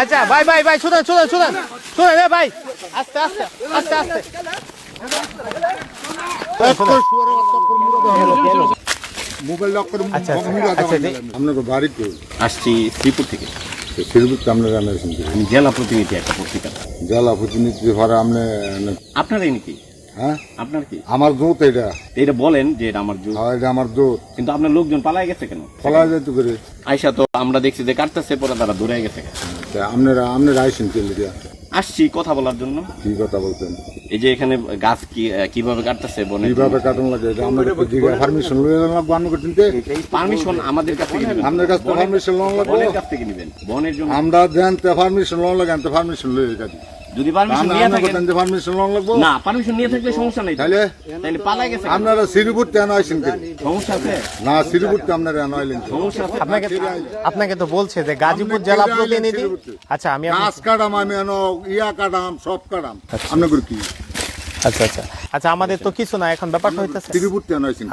আচ্ছা ভাই ভাই ভাই শুনেন শুনেন শুনেন। শুনেন ভাই। আস্তে আস্তে আস্তে আস্তে। আচ্ছা, আচ্ছা, আচ্ছা, আসছি শ্রীপুর থেকে। আপনার আমি জেলা প্রতিনিধি একটা পত্রিকা। জেলা প্রতিনিধি ঘরে আপনি আপনারই নাকি? হ্যাঁ আপনার কি? আমার জোত এটা এটা বলেন যে এটা আমার এটা আমার জোত কিন্তু আপনার লোকজন পালাই গেছে কেন? ফলা যেতে করে। আয়সা তো আমরা দেখছি যে কাটতেছে পরে তারা দূরে গেছে। কেন? আপনারা আপনারা আইসেন কে লিগা আসছি কথা বলার জন্য। কি কথা বলতেন এই যে এখানে গাছ কি কীভাবে কাটতেছে বনে? কীভাবে কাটন লাগে? আমাদের পারমিশন লয়ে লাগবে আপনি করতেন পারমিশন আমাদের কাছ থেকে। আপনার কাছ থেকে পারমিশন লাগবে? বনের কাছ থেকে নেবেন। বনের জন্য আমরা দেন তে পারমিশন লোন লাগে তে পারমিশন লয়ে যদি পারমিশন নিয়ে থাকেন পারমিশন লোন লাগবে। না পারমিশন নিয়ে থাকলে সমস্যা নেই। তাহলে তাহলে পালাই গেছে। আপনারা শিরপুর সমস্যা আছে? না শিরপুর তে আপনারা আনাইলেন সমস্যা আছে। আপনাকে আপনাকে তো বলছে যে গাজীপুর জেলা প্রতিনিধি। আচ্ছা আমি গাছ কাটাম আমি এনো ইয়া কাটাম সব কাটাম। আপনাদের কি? আচ্ছা আচ্ছা। আচ্ছা আমাদের তো কিছু না এখন ব্যাপারটা হইতেছে। শিরপুর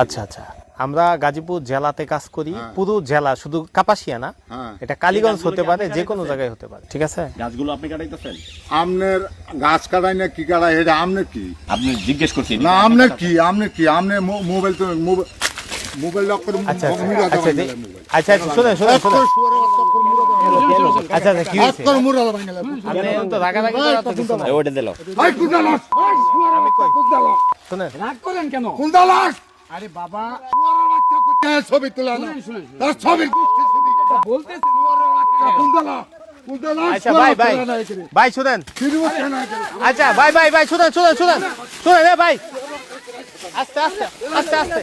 আচ্ছা আচ্ছা। আমরা গাজীপুর জেলাতে কাজ করি পুরো জেলা শুধু কাপাসিয়া না হ্যাঁ। এটা কালীগঞ্জ হতে পারে যে কোনো জায়গায় হতে পারে ঠিক আছে? গাছগুলো আপনি কাটাইতেছেন? আমনের গাছ কাটাই না কি কাটাই এটা আমনে কি? আপনি জিজ্ঞেস করছি না আমনে কি আমনে কি আমনে মোবাইল তো মোবাইল লক করে আচ্ছা আচ্ছা আচ্ছা যে- আচ্ছা আচ্ছা শুনেন শুনেন শুনেন। আচ্ছা আচ্ছা কি হয়েছে? আপনি তো রাগারাগি কিছু নাই। ওটা দিল। হাই কুদালাস। শুনেন। রাগ করেন কেন? কুদালাস। আরে বাবা ছবি তোলা না তার ছবি। কুদালাস আচ্ছা ভাই ভাই। ভাই শুনেন। আচ্ছা ভাই ভাই ভাই শুনেন শুনেন শুনেন। শুনেন এ ভাই। আস্তে আস্তে আস্তে আস্তে।